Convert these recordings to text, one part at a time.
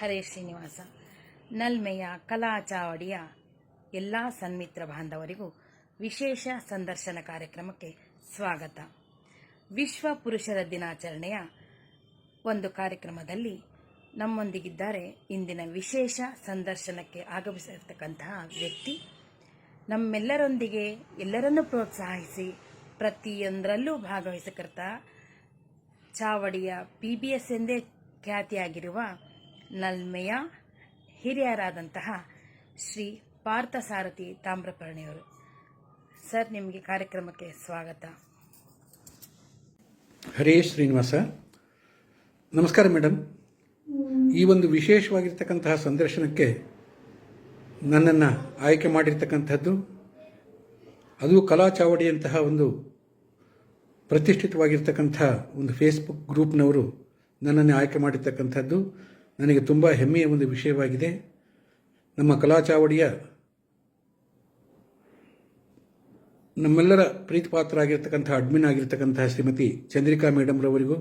ಹರೇ ಶ್ರೀನಿವಾಸ. ನಲ್ಮೆಯ ಕಲಾ ಚಾವಡಿಯ ಎಲ್ಲ ಸನ್ಮಿತ್ರ ಬಾಂಧವರಿಗೂ ವಿಶೇಷ ಸಂದರ್ಶನ ಕಾರ್ಯಕ್ರಮಕ್ಕೆ ಸ್ವಾಗತ. ವಿಶ್ವ ಪುರುಷರ ದಿನಾಚರಣೆಯ ಒಂದು ಕಾರ್ಯಕ್ರಮದಲ್ಲಿ ನಮ್ಮೊಂದಿಗಿದ್ದಾರೆ ಇಂದಿನ ವಿಶೇಷ ಸಂದರ್ಶನಕ್ಕೆ ಆಗಮಿಸಿರ್ತಕ್ಕಂತಹ ವ್ಯಕ್ತಿ. ನಮ್ಮೆಲ್ಲರೊಂದಿಗೆ ಎಲ್ಲರನ್ನೂ ಪ್ರೋತ್ಸಾಹಿಸಿ ಪ್ರತಿಯೊಂದರಲ್ಲೂ ಭಾಗವಹಿಸಕರ್ತ. ಚಾವಡಿಯ ಪಿ ಬಿ ಎಸ್ ಎಂದೇ ಖ್ಯಾತಿಯಾಗಿರುವ ನಲ್ಮೆಯ ಹಿರಿಯರಾದಂತಹ ಶ್ರೀ ಪಾರ್ಥಸಾರಥಿ ತಾಮ್ರಪರ್ಣಿಯವರು. ಸರ್, ನಿಮಗೆ ಕಾರ್ಯಕ್ರಮಕ್ಕೆ ಸ್ವಾಗತ. ಹರೇ ಶ್ರೀನಿವಾಸ. ನಮಸ್ಕಾರ ಮೇಡಮ್ ಈ ಒಂದು ವಿಶೇಷವಾಗಿರ್ತಕ್ಕಂತಹ ಸಂದರ್ಶನಕ್ಕೆ ನನ್ನನ್ನು ಆಯ್ಕೆ ಮಾಡಿರ್ತಕ್ಕಂಥದ್ದು, ಅದು ಕಲಾ ಚಾವಡಿಯಂತಹ ಒಂದು ಪ್ರತಿಷ್ಠಿತವಾಗಿರ್ತಕ್ಕಂಥ ಒಂದು ಫೇಸ್ಬುಕ್ ಗ್ರೂಪ್ನವರು ನನ್ನನ್ನು ಆಯ್ಕೆ ಮಾಡಿರ್ತಕ್ಕಂಥದ್ದು. ನನಗೆ ತುಂಬ ಹೆಮ್ಮೆಯ ಒಂದು ವಿಷಯವಾಗಿದೆ. ನಮ್ಮ ಕಲಾ ಚಾವಡಿಯ ನಮ್ಮೆಲ್ಲರ ಪ್ರೀತಿಪಾತ್ರರಾಗಿರ್ತಕ್ಕಂಥ ಅಡ್ಮಿನ್ ಆಗಿರ್ತಕ್ಕಂತಹ ಶ್ರೀಮತಿ ಚಂದ್ರಿಕಾ ಮೇಡಮ್ರವರಿಗೂ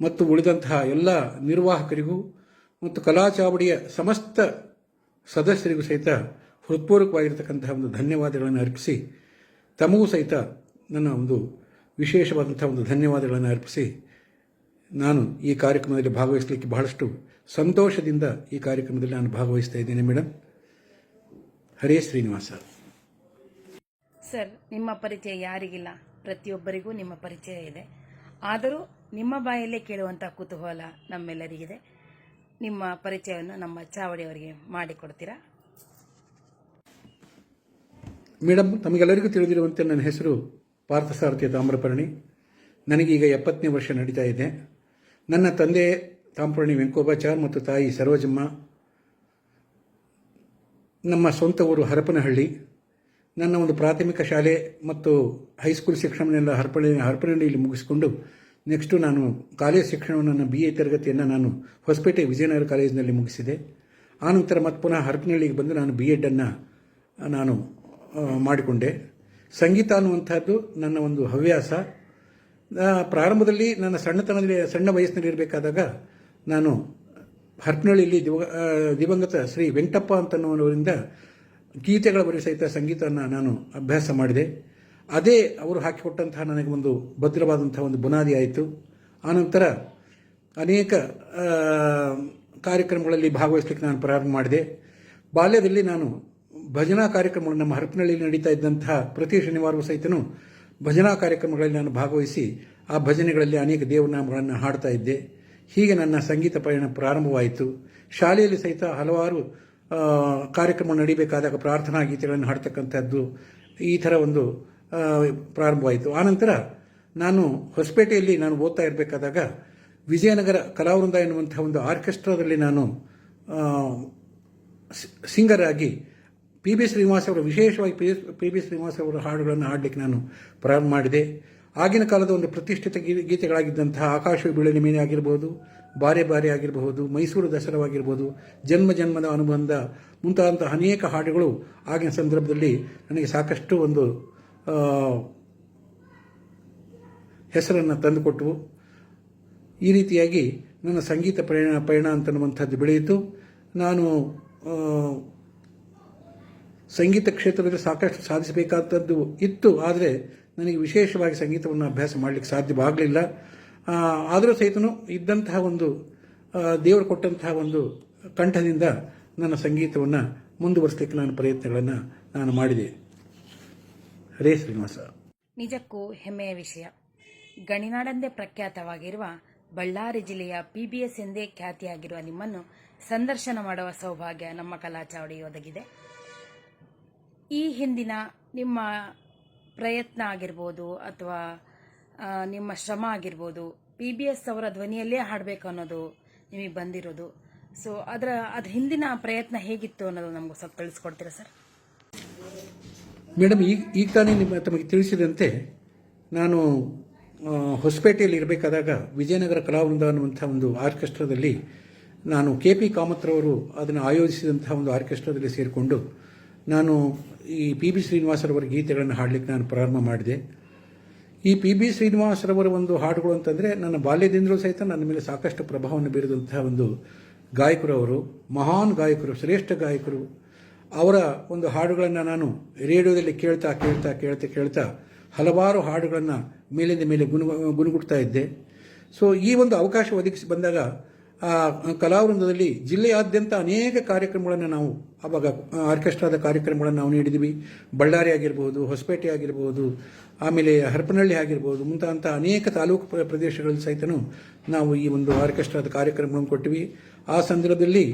ಮತ್ತು ಉಳಿದಂತಹ ಎಲ್ಲ ನಿರ್ವಾಹಕರಿಗೂ ಮತ್ತು ಕಲಾ ಚಾವಡಿಯ ಸಮಸ್ತ ಸದಸ್ಯರಿಗೂ ಸಹಿತ ಹೃತ್ಪೂರ್ವಕವಾಗಿರ್ತಕ್ಕಂತಹ ಒಂದು ಧನ್ಯವಾದಗಳನ್ನು ಅರ್ಪಿಸಿ, ತಮಗೂ ಸಹಿತ ನನ್ನ ಒಂದು ವಿಶೇಷವಾದಂಥ ಒಂದು ಧನ್ಯವಾದಗಳನ್ನು ಅರ್ಪಿಸಿ ನಾನು ಈ ಕಾರ್ಯಕ್ರಮದಲ್ಲಿ ಭಾಗವಹಿಸಲಿಕ್ಕೆ ಬಹಳಷ್ಟು ಸಂತೋಷದಿಂದ ಈ ಕಾರ್ಯಕ್ರಮದಲ್ಲಿ ನಾನು ಭಾಗವಹಿಸ್ತಾ ಇದ್ದೇನೆ ಮೇಡಮ್ ಹರೇ ಶ್ರೀನಿವಾಸ. ಸರ್ ನಿಮ್ಮ ಪರಿಚಯ ಯಾರಿಗಿಲ್ಲ? ಪ್ರತಿಯೊಬ್ಬರಿಗೂ ನಿಮ್ಮ ಪರಿಚಯ ಇದೆ. ಆದರೂ ನಿಮ್ಮ ಬಾಯಲ್ಲೇ ಕೇಳುವಂಥ ಕುತೂಹಲ ನಮ್ಮೆಲ್ಲರಿಗಿದೆ. ನಿಮ್ಮ ಪರಿಚಯವನ್ನು ನಮ್ಮ ಚಾವಡಿಯವರಿಗೆ ಮಾಡಿಕೊಡ್ತೀರಾ? ಮೇಡಮ್ ತಮಗೆಲ್ಲರಿಗೂ ತಿಳಿದಿರುವಂತೆ ನನ್ನ ಹೆಸರು ಪಾರ್ಥಸಾರಥಿ ತಾಮ್ರಪರ್ಣಿ. ನನಗೀಗ ಎಪ್ಪತ್ತನೇ ವರ್ಷ ನಡೀತಾ ಇದೆ. ನನ್ನ ತಂದೆ ತಾಂಪುರಣಿ ವೆಂಕೋಬಾಚಾರ್ ಮತ್ತು ತಾಯಿ ಸರೋಜಮ್ಮ ನಮ್ಮ ಸ್ವಂತ ಊರು ಹರಪನಹಳ್ಳಿ. ನನ್ನ ಒಂದು ಪ್ರಾಥಮಿಕ ಶಾಲೆ ಮತ್ತು ಹೈಸ್ಕೂಲ್ ಶಿಕ್ಷಣವನ್ನೆಲ್ಲ ಹರಪಳ್ಳಿ ಹರಪನಹಳ್ಳಿಯಲ್ಲಿ ಮುಗಿಸಿಕೊಂಡು ನೆಕ್ಸ್ಟು ನಾನು ಕಾಲೇಜ್ ಶಿಕ್ಷಣವನ್ನು, ನನ್ನ ಬಿ ಎ ತರಗತಿಯನ್ನು ನಾನು ಹೊಸಪೇಟೆ ವಿಜಯನಗರ ಕಾಲೇಜಿನಲ್ಲಿ ಮುಗಿಸಿದೆ. ಆನಂತರ ಮತ್ತೆ ಪುನಃ ಹರಪನಹಳ್ಳಿಗೆ ಬಂದು ನಾನು ಬಿ ಎಡನ್ನು ನಾನು ಮಾಡಿಕೊಂಡೆ. ಸಂಗೀತ ಅನ್ನುವಂಥದ್ದು ನನ್ನ ಒಂದು ಹವ್ಯಾಸ. ಪ್ರಾರಂಭದಲ್ಲಿ ನನ್ನ ಸಣ್ಣತನದಲ್ಲಿ, ಸಣ್ಣ ವಯಸ್ಸಿನಲ್ಲಿ ಇರಬೇಕಾದಾಗ ನಾನು ಹರ್ಪನಹಳ್ಳಿಯಲ್ಲಿ ದಿವ ದಿವಂಗತ ಶ್ರೀ ವೆಂಕಟಪ್ಪ ಅಂತನ್ನುವರಿಂದ ಗೀತೆಗಳ ಬರೆಯ ಸಹಿತ ಸಂಗೀತವನ್ನು ನಾನು ಅಭ್ಯಾಸ ಮಾಡಿದೆ. ಅದೇ ಅವರು ಹಾಕಿಕೊಟ್ಟಂತಹ ನನಗೆ ಒಂದು ಭದ್ರವಾದಂತಹ ಒಂದು ಬುನಾದಿ ಆಯಿತು. ಆನಂತರ ಅನೇಕ ಕಾರ್ಯಕ್ರಮಗಳಲ್ಲಿ ಭಾಗವಹಿಸಲಿಕ್ಕೆ ನಾನು ಪ್ರಾರಂಭ ಮಾಡಿದೆ. ಬಾಲ್ಯದಲ್ಲಿ ನಾನು ಭಜನಾ ಕಾರ್ಯಕ್ರಮಗಳು ನಮ್ಮ ಹರಪನಹಳ್ಳಿಯಲ್ಲಿ ನಡೀತಾ ಇದ್ದಂತಹ ಪ್ರತಿ ಶನಿವಾರವೂ ಸಹಿತನು ಭಜನಾ ಕಾರ್ಯಕ್ರಮಗಳಲ್ಲಿ ನಾನು ಭಾಗವಹಿಸಿ ಆ ಭಜನೆಗಳಲ್ಲಿ ಅನೇಕ ದೇವನಾಮಗಳನ್ನು ಹಾಡ್ತಾ ಇದ್ದೆ. ಹೀಗೆ ನನ್ನ ಸಂಗೀತ ಪಯಣ ಪ್ರಾರಂಭವಾಯಿತು. ಶಾಲೆಯಲ್ಲಿ ಸಹಿತ ಹಲವಾರು ಕಾರ್ಯಕ್ರಮ ನಡೀಬೇಕಾದಾಗ ಪ್ರಾರ್ಥನಾ ಗೀತೆಗಳನ್ನು ಹಾಡ್ತಕ್ಕಂಥದ್ದು ಈ ಥರ ಒಂದು ಪ್ರಾರಂಭವಾಯಿತು. ಆನಂತರ ನಾನು ಹೊಸಪೇಟೆಯಲ್ಲಿ ನಾನು ಓದ್ತಾ ಇರಬೇಕಾದಾಗ ವಿಜಯನಗರ ಕಲಾವೃಂದ ಎನ್ನುವಂಥ ಒಂದು ಆರ್ಕೆಸ್ಟ್ರಾದಲ್ಲಿ ನಾನು ಸಿಂಗರ್ ಆಗಿ ಪಿ ಬಿ ಶ್ರೀನಿವಾಸ್ ಅವರ ವಿಶೇಷವಾಗಿ ಪಿ ಪಿ ಬಿ ಶ್ರೀನಿವಾಸ ಅವರ ಹಾಡುಗಳನ್ನು ಹಾಡಲಿಕ್ಕೆ ನಾನು ಪ್ರಾರಂಭ ಮಾಡಿದೆ. ಆಗಿನ ಕಾಲದ ಒಂದು ಪ್ರತಿಷ್ಠಿತ ಗೀತೆಗಳಾಗಿದ್ದಂತಹ ಆಕಾಶ ಬೀಳನೆ ಮೀನೆ ಆಗಿರಬಹುದು ಬಾರೆ ಬಾರೆ ಆಗಿರಬಹುದು ಮೈಸೂರು ದಸರಾವಾಗಿರ್ಬೋದು ಜನ್ಮ ಜನ್ಮದ ಅನುಬಂಧ ಮುಂತಾದಂತಹ ಅನೇಕ ಹಾಡುಗಳು ಆಗಿನ ಸಂದರ್ಭದಲ್ಲಿ ನನಗೆ ಸಾಕಷ್ಟು ಒಂದು ಹೆಸರನ್ನು ತಂದುಕೊಟ್ಟವು. ಈ ರೀತಿಯಾಗಿ ನನ್ನ ಸಂಗೀತ ಪಯಣ ಪಯಣ ಅಂತನ್ನುವಂಥದ್ದು ಬೆಳೆಯಿತು. ನಾನು ಸಂಗೀತ ಕ್ಷೇತ್ರದಲ್ಲಿ ಸಾಕಷ್ಟು ಸಾಧಿಸಬೇಕಾದದ್ದು ಇತ್ತು, ಆದರೆ ನನಗೆ ವಿಶೇಷವಾಗಿ ಸಂಗೀತವನ್ನು ಅಭ್ಯಾಸ ಮಾಡಲಿಕ್ಕೆ ಸಾಧ್ಯವಾಗಲಿಲ್ಲ. ಆದರೂ ಸಹಿತನು ಇದ್ದಂತಹ ಒಂದು ದೇವರು ಕೊಟ್ಟಂತಹ ಒಂದು ಕಂಠದಿಂದ ನನ್ನ ಸಂಗೀತವನ್ನು ಮುಂದುವರಿಸಲಿಕ್ಕೆ ನಾನು ಪ್ರಯತ್ನಗಳನ್ನು ನಾನು ಮಾಡಿದೆ. ಹರೇ ಶ್ರೀನಿವಾಸ. ನಿಜಕ್ಕೂ ಹೆಮ್ಮೆಯ ವಿಷಯ. ಗಣಿನಾಡಂದೇ ಪ್ರಖ್ಯಾತವಾಗಿರುವ ಬಳ್ಳಾರಿ ಜಿಲ್ಲೆಯ ಪಿಬಿಎಸ್ ಎಂದೇ ಖ್ಯಾತಿಯಾಗಿರುವ ನಿಮ್ಮನ್ನು ಸಂದರ್ಶನ ಮಾಡುವ ಸೌಭಾಗ್ಯ ನಮ್ಮ ಕಲಾಚಾವಡಿ ಒದಗಿದೆ. ಈ ಹಿಂದಿನ ನಿಮ್ಮ ಪ್ರಯತ್ನ ಆಗಿರ್ಬೋದು ಅಥವಾ ನಿಮ್ಮ ಶ್ರಮ ಆಗಿರ್ಬೋದು ಪಿ ಬಿ ಎಸ್ ಅವರ ಧ್ವನಿಯಲ್ಲೇ ಹಾಡಬೇಕು ಅನ್ನೋದು ನಿಮಗೆ ಬಂದಿರೋದು. ಸೊ ಅದರ ಅದ್ರ ಹಿಂದಿನ ಪ್ರಯತ್ನ ಹೇಗಿತ್ತು ಅನ್ನೋದು ನಮ್ಗೆ ಸ್ವಲ್ಪ ತಿಳಿಸ್ಕೊಡ್ತೀರಾ ಸರ್? ಮೇಡಮ್ ಈಗ ಈಗ ತಾನೇ ನಿಮ್ಮ ತಮಗೆ ತಿಳಿಸಿದಂತೆ ನಾನು ಹೊಸಪೇಟೆಯಲ್ಲಿ ಇರಬೇಕಾದಾಗ ವಿಜಯನಗರ ಕಲಾವೃಂದ ಅನ್ನುವಂಥ ಒಂದು ಆರ್ಕೆಸ್ಟ್ರಾದಲ್ಲಿ ನಾನು ಕೆ ಪಿ ಕಾಮತ್ರವರು ಅದನ್ನು ಆಯೋಜಿಸಿದಂತಹ ಒಂದು ಆರ್ಕೆಸ್ಟ್ರಾದಲ್ಲಿ ಸೇರಿಕೊಂಡು ನಾನು ಈ ಪಿ ಬಿ ಶ್ರೀನಿವಾಸರವರ ಗೀತೆಗಳನ್ನು ಹಾಡಲಿಕ್ಕೆ ನಾನು ಪ್ರಾರಂಭ ಮಾಡಿದೆ. ಈ ಪಿ ಬಿ ಶ್ರೀನಿವಾಸರವರ ಒಂದು ಹಾಡುಗಳು ಅಂತಂದರೆ ನನ್ನ ಬಾಲ್ಯದಿಂದಲೂ ಸಹಿತ ನನ್ನ ಮೇಲೆ ಸಾಕಷ್ಟು ಪ್ರಭಾವವನ್ನು ಬೀರಿದಂತಹ ಒಂದು ಗಾಯಕರು ಅವರು, ಮಹಾನ್ ಗಾಯಕರು, ಶ್ರೇಷ್ಠ ಗಾಯಕರು. ಅವರ ಒಂದು ಹಾಡುಗಳನ್ನು ನಾನು ರೇಡಿಯೋದಲ್ಲಿ ಕೇಳ್ತಾ ಕೇಳ್ತಾ ಕೇಳ್ತಾ ಕೇಳ್ತಾ ಹಲವಾರು ಹಾಡುಗಳನ್ನು ಮೇಲಿಂದ ಮೇಲೆ ಗುನು ಗುಣಗುಡ್ತಾ ಇದ್ದೆ. ಸೊ ಈ ಒಂದು ಅವಕಾಶ ಒದಗಿಸಿ ಬಂದಾಗ ಆ, ಕಲಾವೃಂದದಲ್ಲಿ ಜಿಲ್ಲೆಯಾದ್ಯಂತ ಅನೇಕ ಕಾರ್ಯಕ್ರಮಗಳನ್ನು ನಾವು ಆವಾಗ ಆರ್ಕೆಸ್ಟ್ರಾದ ಕಾರ್ಯಕ್ರಮಗಳನ್ನು ನಾವು ನೀಡಿದ್ವಿ ಬಳ್ಳಾರಿ ಆಗಿರ್ಬೋದು, ಹೊಸಪೇಟೆ ಆಗಿರ್ಬೋದು, ಆಮೇಲೆ ಹರಪನಹಳ್ಳಿ ಆಗಿರ್ಬೋದು ಮುಂತಾದಂಥ ಅನೇಕ ತಾಲೂಕು ಪ್ರದೇಶಗಳಲ್ಲಿ ಸಹಿತನೂ ನಾವು ಈ ಒಂದು ಆರ್ಕೆಸ್ಟ್ರಾದ ಕಾರ್ಯಕ್ರಮಗಳನ್ನು ಕೊಟ್ಟಿವಿ. ಆ ಸಂದರ್ಭದಲ್ಲಿ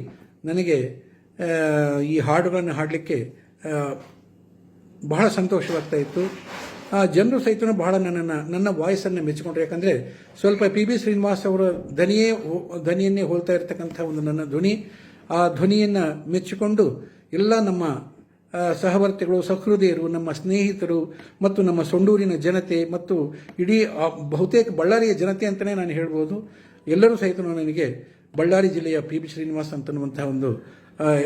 ನನಗೆ ಈ ಹಾಡುಗಳನ್ನು ಹಾಡಲಿಕ್ಕೆ ಬಹಳ ಸಂತೋಷವಾಗ್ತಾ ಇತ್ತು. ಜನರು ಸಹಿತ ಬಹಳ ನನ್ನನ್ನು ನನ್ನ ವಾಯ್ಸನ್ನು ಮೆಚ್ಚಿಕೊಂಡ್ರು. ಯಾಕಂದರೆ ಸ್ವಲ್ಪ ಪಿ ಬಿ ಶ್ರೀನಿವಾಸ್ ಅವರ ಧ್ವನಿಯೇ ಧ್ವನಿಯನ್ನೇ ಹೋಲ್ತಾ ಇರತಕ್ಕಂಥ ಒಂದು ನನ್ನ ಧ್ವನಿ. ಆ ಧ್ವನಿಯನ್ನು ಮೆಚ್ಚಿಕೊಂಡು ಎಲ್ಲ ನಮ್ಮ ಸಹವರ್ತಿಗಳು ಸಹೃದಯರು ನಮ್ಮ ಸ್ನೇಹಿತರು ಮತ್ತು ನಮ್ಮ ಸೊಂಡೂರಿನ ಜನತೆ ಮತ್ತು ಇಡೀ ಆ ಬಹುತೇಕ ಬಳ್ಳಾರಿಯ ಜನತೆ ಅಂತಲೇ ನಾನು ಹೇಳ್ಬೋದು. ಎಲ್ಲರೂ ಸಹಿತ ನನಗೆ ಬಳ್ಳಾರಿ ಜಿಲ್ಲೆಯ ಪಿ ಬಿ ಶ್ರೀನಿವಾಸ್ ಅಂತನ್ನುವಂಥ ಒಂದು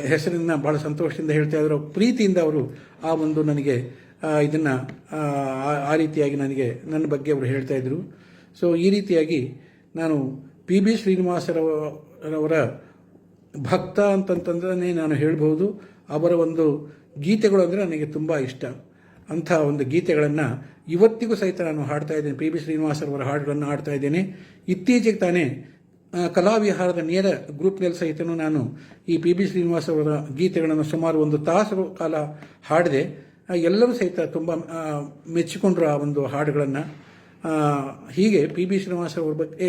ಹೆಸರಿನ ಭಾಳ ಸಂತೋಷದಿಂದ ಹೇಳ್ತಾ ಇದ್ರು. ಪ್ರೀತಿಯಿಂದ ಅವರು ಆ ಒಂದು ನನಗೆ ಆ, ಇದನ್ನ ಆ, ರೀತಿಯಾಗಿ ನನಗೆ ನನ್ನ ಬಗ್ಗೆ ಅವರು ಹೇಳ್ತಾ ಇದ್ದರು ಸೊ ಈ ರೀತಿಯಾಗಿ ನಾನು ಪಿ ಬಿ ಶ್ರೀನಿವಾಸರವರ ಭಕ್ತ ಅಂತಂತಂದ್ರೆ ನಾನು ಹೇಳ್ಬೋದು ಅವರ ಒಂದು ಗೀತೆಗಳು ಅಂದರೆ ನನಗೆ ತುಂಬ ಇಷ್ಟ. ಅಂಥ ಒಂದು ಗೀತೆಗಳನ್ನು ಇವತ್ತಿಗೂ ಸಹಿತ ನಾನು ಹಾಡ್ತಾ ಇದ್ದೇನೆ. ಪಿ ಬಿ ಶ್ರೀನಿವಾಸರವರ ಹಾಡುಗಳನ್ನು ಹಾಡ್ತಾ ಇದ್ದೇನೆ. ಇತ್ತೀಚೆಗೆ ತಾನೇ ಕಲಾವಿಹಾರದ ನೇರ ಗ್ರೂಪ್ನಲ್ಲಿ ಸಹಿತನೂ ನಾನು ಈ ಪಿ ಬಿ ಶ್ರೀನಿವಾಸರವರ ಗೀತೆಗಳನ್ನು ಸುಮಾರು ಒಂದು ತಾಸು ಕಾಲ ಹಾಡಿದೆ ಎಲ್ಲರೂ ಸಹಿತ ತುಂಬ ಮೆಚ್ಚಿಕೊಂಡ್ರು ಆ ಒಂದು ಹಾಡುಗಳನ್ನು. ಹೀಗೆ ಪಿ ಬಿ ಶ್ರೀನಿವಾಸ್ ಅವ್ರ ಬಗ್ಗೆ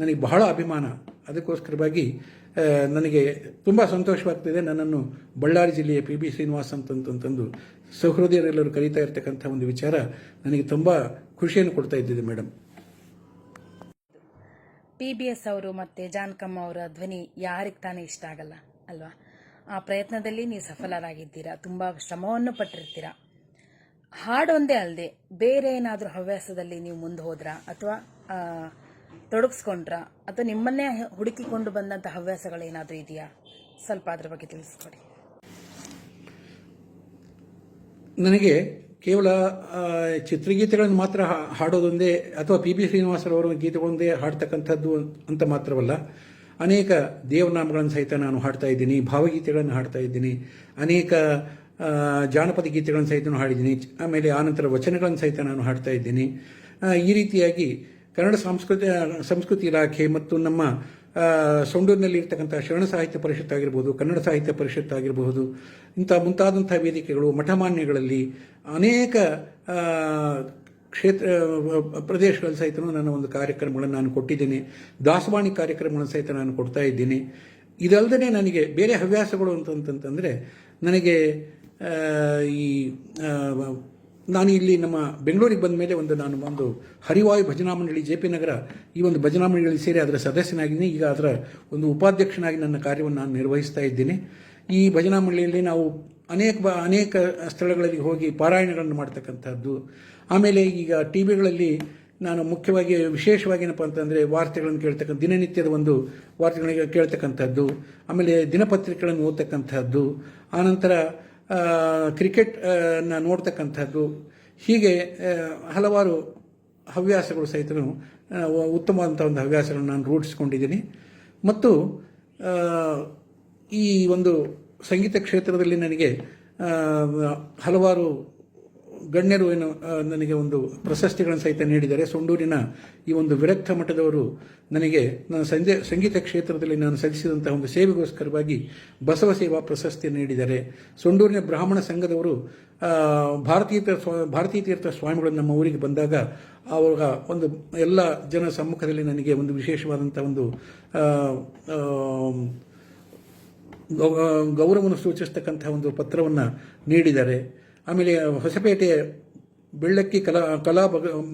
ನನಗೆ ಬಹಳ ಅಭಿಮಾನ. ಅದಕ್ಕೋಸ್ಕರವಾಗಿ ನನಗೆ ತುಂಬ ಸಂತೋಷವಾಗ್ತಿದೆ ನನ್ನನ್ನು ಬಳ್ಳಾರಿ ಜಿಲ್ಲೆಯ ಪಿ ಬಿ ಶ್ರೀನಿವಾಸ್ ಅಂತಂತಂದು ಸಹೃದಯರೆಲ್ಲರೂ ಕರೀತಾ ಇರ್ತಕ್ಕಂಥ ಒಂದು ವಿಚಾರ ನನಗೆ ತುಂಬ ಖುಷಿಯನ್ನು ಕೊಡ್ತಾ ಇದ್ದಿದೆ ಮೇಡಮ್ ಪಿ ಬಿ ಎಸ್ ಅವರು ಮತ್ತು ಜಾನಕಮ್ಮ ಅವರ ಧ್ವನಿ ಯಾರಿಗೆ ತಾನೇ ಇಷ್ಟ ಆಗಲ್ಲ, ಅಲ್ವಾ? ಆ ಪ್ರಯತ್ನದಲ್ಲಿ ನೀವು ಸಫಲರಾಗಿದ್ದೀರಾ? ತುಂಬ ಶ್ರಮವನ್ನು ಪಟ್ಟಿರ್ತೀರಾ? ಹಾಡೊಂದೇ ಅಲ್ಲದೆ ಬೇರೆ ಏನಾದರೂ ಹವ್ಯಾಸದಲ್ಲಿ ನೀವು ಮುಂದೆ ಹೋದ್ರಾ? ಅಥವಾ ತೊಡಗಿಸ್ಕೊಂಡ್ರಾ? ಅಥವಾ ನಿಮ್ಮನ್ನೇ ಹುಡುಕಿಕೊಂಡು ಬಂದಂಥ ಹವ್ಯಾಸಗಳು ಏನಾದರೂ ಇದೆಯಾ? ಸ್ವಲ್ಪ ಅದ್ರ ಬಗ್ಗೆ ತಿಳಿಸ್ಕೊಡಿ. ನನಗೆ ಕೇವಲ ಚಿತ್ರಗೀತೆಗಳನ್ನು ಮಾತ್ರ ಹಾಡೋದೊಂದೇ, ಅಥವಾ ಪಿ. ಬಿ ಶ್ರೀನಿವಾಸರವರ ಗೀತೆಗಳೊಂದೇ ಹಾಡ್ತಕ್ಕಂಥದ್ದು ಅಂತ ಮಾತ್ರವಲ್ಲ. ಅನೇಕ ದೇವನಾಮಗಳನ್ನು ಸಹಿತ ನಾನು ಹಾಡ್ತಾ ಇದ್ದೀನಿ, ಭಾವಗೀತೆಗಳನ್ನು ಹಾಡ್ತಾ ಇದ್ದೀನಿ, ಅನೇಕ ಜಾನಪದ ಗೀತೆಗಳನ್ನು ಸಹಿತ ಹಾಡಿದ್ದೀನಿ, ಆಮೇಲೆ ಆನಂತರ ವಚನಗಳನ್ನು ಸಹಿತ ನಾನು ಹಾಡ್ತಾ ಇದ್ದೀನಿ. ಈ ರೀತಿಯಾಗಿ ಕನ್ನಡ ಸಂಸ್ಕೃತಿ ಸಂಸ್ಕೃತಿ ಇಲಾಖೆ ಮತ್ತು ನಮ್ಮ ಸೊಂಡೂರಿನಲ್ಲಿರ್ತಕ್ಕಂಥ ಸೊಂಡೂರಿನಲ್ಲಿ ಶರಣ ಸಾಹಿತ್ಯ ಪರಿಷತ್ ಆಗಿರ್ಬೋದು, ಕನ್ನಡ ಸಾಹಿತ್ಯ ಪರಿಷತ್ ಆಗಿರಬಹುದು ಇಂಥ ಮುಂತಾದಂಥ ವೇದಿಕೆಗಳು, ಮಠಮಾನ್ಯಗಳಲ್ಲಿ ಅನೇಕ ಕ್ಷೇತ್ರ ಪ್ರದೇಶಗಳಲ್ಲಿ ಸಹಿತ ನನ್ನ ಒಂದು ಕಾರ್ಯಕ್ರಮಗಳನ್ನು ನಾನು ಕೊಟ್ಟಿದ್ದೀನಿ. ದಾಸವಾಣಿ ಕಾರ್ಯಕ್ರಮಗಳನ್ನು ಸಹಿತ ನಾನು ಕೊಡ್ತಾ ಇದ್ದೀನಿ. ಇದಲ್ಲದೆ ನನಗೆ ಬೇರೆ ಹವ್ಯಾಸಗಳು ಅಂತಂತಂತಂದರೆ ನನಗೆ ಈ ನಾನು ಇಲ್ಲಿ ನಮ್ಮ ಬೆಂಗಳೂರಿಗೆ ಬಂದ ಮೇಲೆ ಒಂದು ನಾನು ಒಂದು ಹರಿವಾಯು ಭಜನಾ ಮಂಡಳಿ ಜೆ ಪಿ ನಗರ ಈ ಒಂದು ಭಜನಾ ಮಂಡಳಿ ಸೇರಿ ಅದರ ಸದಸ್ಯನಾಗಿದ್ದೀನಿ. ಈಗ ಅದರ ಒಂದು ಉಪಾಧ್ಯಕ್ಷನಾಗಿ ನನ್ನ ಕಾರ್ಯವನ್ನು ನಾನು ನಿರ್ವಹಿಸ್ತಾ ಇದ್ದೀನಿ. ಈ ಭಜನಾ ಮಂಡಳಿಯಲ್ಲಿ ನಾವು ಅನೇಕ ಬ, ಅನೇಕ ಸ್ಥಳಗಳಲ್ಲಿ ಹೋಗಿ ಪಾರಾಯಣಗಳನ್ನು ಮಾಡ್ತಕ್ಕಂಥದ್ದು. ಆಮೇಲೆ ಈಗ ಟಿ ವಿಗಳಲ್ಲಿ ನಾನು ಮುಖ್ಯವಾಗಿ, ವಿಶೇಷವಾಗಿ ಏನಪ್ಪ ಅಂತಂದರೆ ವಾರ್ತೆಗಳನ್ನು ಕೇಳ್ತಕ್ಕಂಥ, ದಿನನಿತ್ಯದ ಒಂದು ವಾರ್ತೆಗಳಿಗೆ ಕೇಳ್ತಕ್ಕಂಥದ್ದು. ಆಮೇಲೆ ದಿನಪತ್ರಿಕೆಗಳನ್ನು ಓದ್ತಕ್ಕಂಥದ್ದು. ಆನಂತರ ಕ್ರಿಕೆಟ್ನ ನೋಡ್ತಕ್ಕಂಥದ್ದು. ಹೀಗೆ ಹಲವಾರು ಹವ್ಯಾಸಗಳು ಸಹಿತ ಉತ್ತಮವಾದಂಥ ಒಂದು ಹವ್ಯಾಸಗಳನ್ನು ನಾನು ರೂಢಿಸ್ಕೊಂಡಿದ್ದೀನಿ. ಮತ್ತು ಈ ಒಂದು ಸಂಗೀತ ಕ್ಷೇತ್ರದಲ್ಲಿ ನನಗೆ ಹಲವಾರು ಗಣ್ಯರು ಏನು ನನಗೆ ಒಂದು ಪ್ರಶಸ್ತಿಗಳನ್ನು ಸಹಿತ ನೀಡಿದ್ದಾರೆ. ಸೊಂಡೂರಿನ ಈ ಒಂದು ವಿರಕ್ತ ಮಠದವರು ನನಗೆ, ನನ್ನ ಸಂಜೆ, ಸಂಗೀತ ಕ್ಷೇತ್ರದಲ್ಲಿ ನಾನು ಸಲ್ಲಿಸಿದಂತಹ ಒಂದು ಸೇವೆಗೋಸ್ಕರವಾಗಿ ಬಸವ ಸೇವಾ ಪ್ರಶಸ್ತಿ ನೀಡಿದ್ದಾರೆ. ಸೊಂಡೂರಿನ ಬ್ರಾಹ್ಮಣ ಸಂಘದವರು ಭಾರತೀಯ ಸ್ವಾ- ಭಾರತೀಯ ತೀರ್ಥ ಸ್ವಾಮಿಗಳು ನಮ್ಮ ಊರಿಗೆ ಬಂದಾಗ ಅವರ ಒಂದು ಎಲ್ಲ ಜನ ಸಮ್ಮುಖದಲ್ಲಿ ನನಗೆ ಒಂದು ವಿಶೇಷವಾದಂಥ ಒಂದು ಗೌರವವನ್ನು ಸೂಚಿಸ್ತಕ್ಕಂಥ ಒಂದು ಪತ್ರವನ್ನು ನೀಡಿದ್ದಾರೆ ಆಮೇಲೆ ಹೊಸಪೇಟೆಯ ಬೆಳ್ಳಕ್ಕಿ ಕಲಾ ಕಲಾ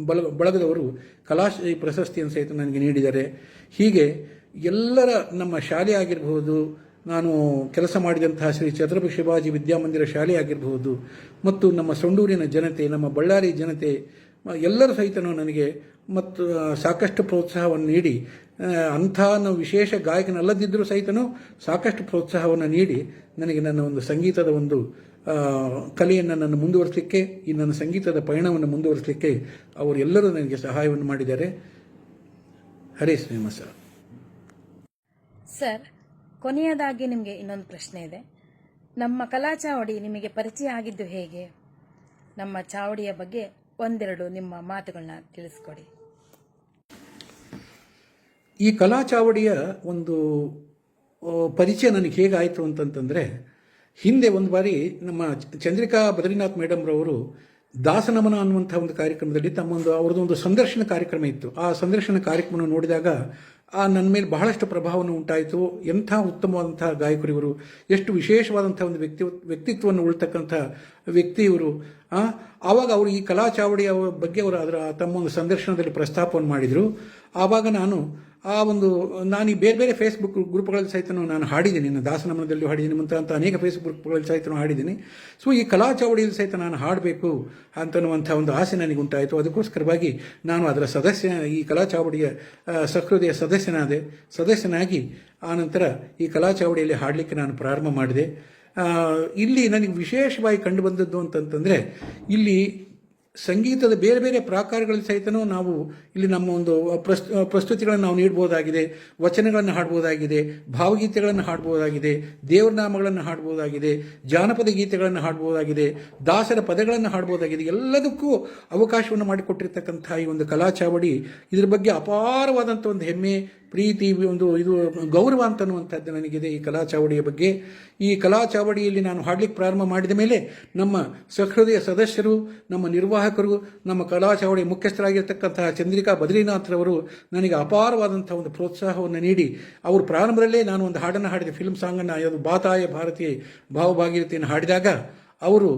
ಬಲ, ಬಳಗದವರು ಕಲಾ ಪ್ರಶಸ್ತಿಯನ್ನು ಸಹಿತ ನನಗೆ ನೀಡಿದ್ದಾರೆ ಹೀಗೆ ಎಲ್ಲರ ನಮ್ಮ ಶಾಲೆ ಆಗಿರಬಹುದು, ನಾನು ಕೆಲಸ ಮಾಡಿದಂತಹ ಶ್ರೀ ಛತ್ರಪತಿ ಶಿವಾಜಿ ವಿದ್ಯಾಮಂದಿರ ಶಾಲೆ ಆಗಿರಬಹುದು, ಮತ್ತು ನಮ್ಮ ಸೊಂಡೂರಿನ ಜನತೆ, ನಮ್ಮ ಬಳ್ಳಾರಿ ಜನತೆ ಎಲ್ಲರ ಸಹಿತನೂ ನನಗೆ ಮತ್ತು ಸಾಕಷ್ಟು ಪ್ರೋತ್ಸಾಹವನ್ನು ನೀಡಿ ಅಂಥ ನಾವು ವಿಶೇಷ ಗಾಯಕನಲ್ಲದಿದ್ದರೂ ಸಹಿತನೂ ಸಾಕಷ್ಟು ಪ್ರೋತ್ಸಾಹವನ್ನು ನೀಡಿ ನನಗೆ ನನ್ನ ಒಂದು ಸಂಗೀತದ ಒಂದು ಕಲೆಯನ್ನು ನನ್ನ ಮುಂದುವರಿಸಲಿಕ್ಕೆ, ಈ ನನ್ನ ಸಂಗೀತದ ಪಯಣವನ್ನು ಮುಂದುವರಿಸಲಿಕ್ಕೆ ಅವರೆಲ್ಲರೂ ನನಗೆ ಸಹಾಯವನ್ನು ಮಾಡಿದ್ದಾರೆ. ಹರೇ ಶ್ರೀನಿವಾಸ ಸರ್, ಕೊನೆಯದಾಗಿ ನಿಮಗೆ ಇನ್ನೊಂದು ಪ್ರಶ್ನೆ ಇದೆ. ನಮ್ಮ ಕಲಾ ಚಾವಡಿ ನಿಮಗೆ ಪರಿಚಯ ಆಗಿದ್ದು ಹೇಗೆ? ನಮ್ಮ ಚಾವಡಿಯ ಬಗ್ಗೆ ಒಂದೆರಡು ನಿಮ್ಮ ಮಾತುಗಳನ್ನ ತಿಳಿಸ್ಕೊಡಿ. ಈ ಕಲಾ ಚಾವಡಿಯ ಒಂದು ಪರಿಚಯ ನನಗೆ ಹೇಗಾಯಿತು ಅಂತಂತಂದರೆ, ಹಿಂದೆ ಒಂದು ಬಾರಿ ನಮ್ಮ ಚಂದ್ರಿಕಾ ಬದ್ರಿನಾಥ್ ಮೇಡಮ್ರವರು ದಾಸನಮನ ಅನ್ನುವಂಥ ಒಂದು ಕಾರ್ಯಕ್ರಮದಲ್ಲಿ ತಮ್ಮೊಂದು ಅವ್ರದ್ದೊಂದು ಸಂದರ್ಶನ ಕಾರ್ಯಕ್ರಮ ಇತ್ತು. ಆ ಸಂದರ್ಶನ ಕಾರ್ಯಕ್ರಮ ನೋಡಿದಾಗ, ಆ, ನನ್ನ ಮೇಲೆ ಬಹಳಷ್ಟು ಪ್ರಭಾವವನ್ನು ಉಂಟಾಯಿತು. ಎಂಥ ಉತ್ತಮವಾದಂಥ ಗಾಯಕರು ಇವರು ಎಷ್ಟು ವಿಶೇಷವಾದಂಥ ಒಂದು ವ್ಯಕ್ತಿ, ವ್ಯಕ್ತಿತ್ವವನ್ನು ಉಳ್ತಕ್ಕಂಥ ವ್ಯಕ್ತಿ ಇವರು ಆವಾಗ ಅವರು ಈ ಕಲಾ ಚಾವಡಿಯ ಬಗ್ಗೆ ಅವರು ಅದರ ತಮ್ಮ ಒಂದು ಸಂದರ್ಶನದಲ್ಲಿ ಪ್ರಸ್ತಾಪವನ್ನು ಮಾಡಿದರು. ಆವಾಗ ನಾನು ಆ ಒಂದು ನಾನು ಈ ಬೇರೆ ಬೇರೆ ಫೇಸ್ಬುಕ್ ಗ್ರೂಪ್ಗಳಲ್ಲಿ ಸಹಿತ ನಾನು ಹಾಡಿದ್ದೀನಿ. ನನ್ನ ದಾಸನಮನದಲ್ಲಿ ಹಾಡಿದ್ದೀನಿ. ಅಂತ ಅಂತ ಅನೇಕ ಫೇಸ್ಬುಕ್ ಗ್ರೂಪ್ಗಳಲ್ಲಿ ಸಹಿತ ಹಾಡಿದ್ದೀನಿ. ಸೊ ಈ ಕಲಾ ಚೌಡಿಯಲ್ಲಿ ಸಹಿತ ನಾನು ಹಾಡಬೇಕು ಅಂತನ್ನುವಂಥ ಒಂದು ಆಸೆ ನನಗೆ ಉಂಟಾಯಿತು ಅದಕ್ಕೋಸ್ಕರವಾಗಿ ನಾನು ಅದರ ಸದಸ್ಯ, ಈ ಕಲಾ ಚಾವಡಿಯ ಸಹೃದಯ ಸದಸ್ಯನಾದೆ, ಸದಸ್ಯನಾಗಿ ಆನಂತರ ಈ ಕಲಾ ಚಾವಡಿಯಲ್ಲಿ ಹಾಡಲಿಕ್ಕೆ ನಾನು ಪ್ರಾರಂಭ ಮಾಡಿದೆ. ಇಲ್ಲಿ ನನಗೆ ವಿಶೇಷವಾಗಿ ಕಂಡು ಬಂದದ್ದು ಅಂತಂತಂದರೆ, ಇಲ್ಲಿ ಸಂಗೀತದ ಬೇರೆ ಬೇರೆ ಪ್ರಾಕಾರಗಳಲ್ಲಿ ಸಹಿತನೂ ನಾವು ಇಲ್ಲಿ ನಮ್ಮ ಒಂದು ಪ್ರಸ್, ಪ್ರಸ್ತುತಿಗಳನ್ನು ನಾವು ನೀಡ್ಬೋದಾಗಿದೆ, ವಚನಗಳನ್ನು ಹಾಡ್ಬೋದಾಗಿದೆ, ಭಾವಗೀತೆಗಳನ್ನು ಹಾಡ್ಬೋದಾಗಿದೆ ದೇವರನಾಮಗಳನ್ನು ಹಾಡ್ಬೋದಾಗಿದೆ, ಜಾನಪದ ಗೀತೆಗಳನ್ನು ಹಾಡ್ಬೋದಾಗಿದೆ, ದಾಸರ ಪದಗಳನ್ನು ಹಾಡ್ಬೋದಾಗಿದೆ. ಎಲ್ಲದಕ್ಕೂ ಅವಕಾಶವನ್ನು ಮಾಡಿಕೊಟ್ಟಿರ್ತಕ್ಕಂಥ ಈ ಒಂದು ಕಲಾ ಚಾವಡಿ ಇದ್ರ ಬಗ್ಗೆ ಅಪಾರವಾದಂಥ ಒಂದು ಹೆಮ್ಮೆ ಪ್ರೀತಿ ಒಂದು ಇದು ಗೌರವ ಅಂತನ್ನುವಂಥದ್ದು ನನಗಿದೆ ಈ ಕಲಾ ಚಾವಡಿಯ ಬಗ್ಗೆ. ಈ ಕಲಾ ಚಾವಡಿಯಲ್ಲಿ ನಾನು ಹಾಡ್ಲಿಕ್ಕೆ ಪ್ರಾರಂಭ ಮಾಡಿದ ಮೇಲೆ ನಮ್ಮ ಸಹೃದಯ ಸದಸ್ಯರು, ನಮ್ಮ ನಿರ್ವಾಹಕರು, ನಮ್ಮ ಕಲಾ ಚಾವಡಿ ಮುಖ್ಯಸ್ಥರಾಗಿರ್ತಕ್ಕಂತಹ ಚಂದ್ರಿಕಾ ಬದ್ರಿನಾಥ್ರವರು ನನಗೆ ಅಪಾರವಾದಂಥ ಒಂದು ಪ್ರೋತ್ಸಾಹವನ್ನು ನೀಡಿ, ಅವರು ಪ್ರಾರಂಭದಲ್ಲೇ ನಾನು ಒಂದು ಹಾಡನ್ನು ಹಾಡಿದೆ ಫಿಲ್ಮ್ ಸಾಂಗನ್ನು ಅದು ಬಾತಾಯ ಭಾರತೀಯ ಭಾವಭಾಗೀರತೆಯನ್ನು ಹಾಡಿದಾಗ ಅವರು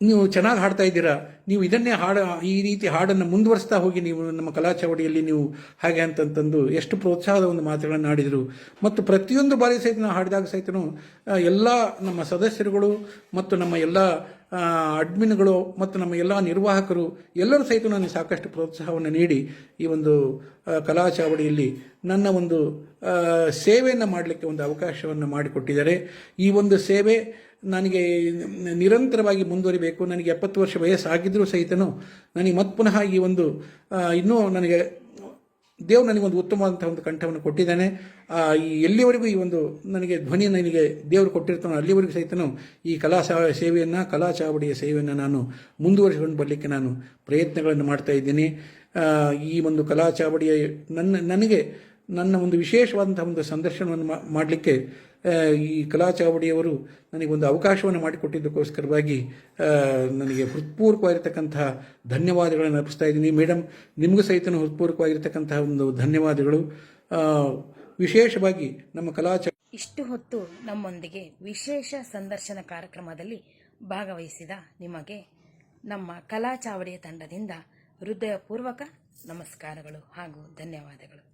ನೀವು ಚೆನ್ನಾಗಿ ಹಾಡ್ತಾ ಇದ್ದೀರಾ ನೀವು ಇದನ್ನೇ ಹಾಡ, ಈ ರೀತಿ ಹಾಡನ್ನು ಮುಂದುವರಿಸ್ತಾ ಹೋಗಿ ನೀವು ನಮ್ಮ ಕಲಾ ಚವಡಿಯಲ್ಲಿ ನೀವು ಹಾಗೆ ಅಂತಂತಂದು ಎಷ್ಟು ಪ್ರೋತ್ಸಾಹದ ಒಂದು ಮಾತುಗಳನ್ನು ಆಡಿದರು ಮತ್ತು ಪ್ರತಿಯೊಂದು ಬಾರಿ ಸಹಿತ ನಾವು ಹಾಡಿದಾಗ ಸಹಿತನು ಎಲ್ಲ ನಮ್ಮ ಸದಸ್ಯರುಗಳು ಮತ್ತು ನಮ್ಮ ಎಲ್ಲ ಅಡ್ಮಿನ್ಗಳು ಮತ್ತು ನಮ್ಮ ಎಲ್ಲ ನಿರ್ವಾಹಕರು ಎಲ್ಲರೂ ಸಹಿತ ನನಗೆ ಸಾಕಷ್ಟು ಪ್ರೋತ್ಸಾಹವನ್ನು ನೀಡಿ ಈ ಒಂದು ಕಲಾ ಚಾವಡಿಯಲ್ಲಿ ನನ್ನ ಒಂದು ಸೇವೆಯನ್ನು ಮಾಡಲಿಕ್ಕೆ ಒಂದು ಅವಕಾಶವನ್ನು ಮಾಡಿಕೊಟ್ಟಿದ್ದಾರೆ. ಈ ಒಂದು ಸೇವೆ ನನಗೆ ನಿರಂತರವಾಗಿ ಮುಂದುವರಿಬೇಕು, ನನಗೆ ಎಪ್ಪತ್ತು ವರ್ಷ ವಯಸ್ಸಾಗಿದ್ದರೂ ಸಹಿತನೂ ನನಗೆ ಮತ್ತೆ ಪುನಃ ಈ ಒಂದು ಇನ್ನೂ ನನಗೆ ದೇವ್ ನನಗೆ ಒಂದು ಉತ್ತಮವಾದಂಥ ಒಂದು ಕಂಠವನ್ನು ಕೊಟ್ಟಿದ್ದಾನೆ. ಈ ಎಲ್ಲಿವರೆಗೂ ಈ ಒಂದು ನನಗೆ ಧ್ವನಿ ನನಗೆ ದೇವರು ಕೊಟ್ಟಿರ್ತಾನೋ ಅಲ್ಲಿವರೆಗೂ ಸಹಿತನೂ ಈ ಕಲಾ ಸೇವೆಯನ್ನು, ಕಲಾ ಚಾವಡಿಯ ಸೇವೆಯನ್ನು ನಾನು ಮುಂದುವರಿಸಿಕೊಂಡು ಬರಲಿಕ್ಕೆ ನಾನು ಪ್ರಯತ್ನಗಳನ್ನು ಮಾಡ್ತಾ ಇದ್ದೀನಿ. ಈ ಒಂದು ಕಲಾ ಚಾವಡಿಯ ನನ್ನ, ನನಗೆ ನನ್ನ ಒಂದು ವಿಶೇಷವಾದಂಥ ಒಂದು ಸಂದರ್ಶನವನ್ನು ಮಾಡಲಿಕ್ಕೆ ಈ ಕಲಾ ಚಾವಡಿಯವರು ಒಂದು ಅವಕಾಶವನ್ನು ಮಾಡಿಕೊಟ್ಟಿದ್ದಕ್ಕೋಸ್ಕರವಾಗಿ ನನಗೆ ಹೃತ್ಪೂರ್ವಕವಾಗಿರ್ತಕ್ಕಂತಹ ಧನ್ಯವಾದಗಳನ್ನು ಅರ್ಪಿಸ್ತಾ ಇದ್ದೀನಿ. ಮೇಡಮ್ ನಿಮಗೂ ಸಹಿತ ಹೃತ್ಪೂರ್ವಕವಾಗಿರ್ತಕ್ಕಂತಹ ಒಂದು ಧನ್ಯವಾದಗಳು. ವಿಶೇಷವಾಗಿ ನಮ್ಮ ಕಲಾ ಇಷ್ಟು ಹೊತ್ತು ನಮ್ಮೊಂದಿಗೆ ವಿಶೇಷ ಸಂದರ್ಶನ ಕಾರ್ಯಕ್ರಮದಲ್ಲಿ ಭಾಗವಹಿಸಿದ ನಿಮಗೆ ನಮ್ಮ ಕಲಾ ಚಾವಡಿಯ ತಂಡದಿಂದ ಹೃದಯಪೂರ್ವಕ ನಮಸ್ಕಾರಗಳು ಹಾಗೂ ಧನ್ಯವಾದಗಳು.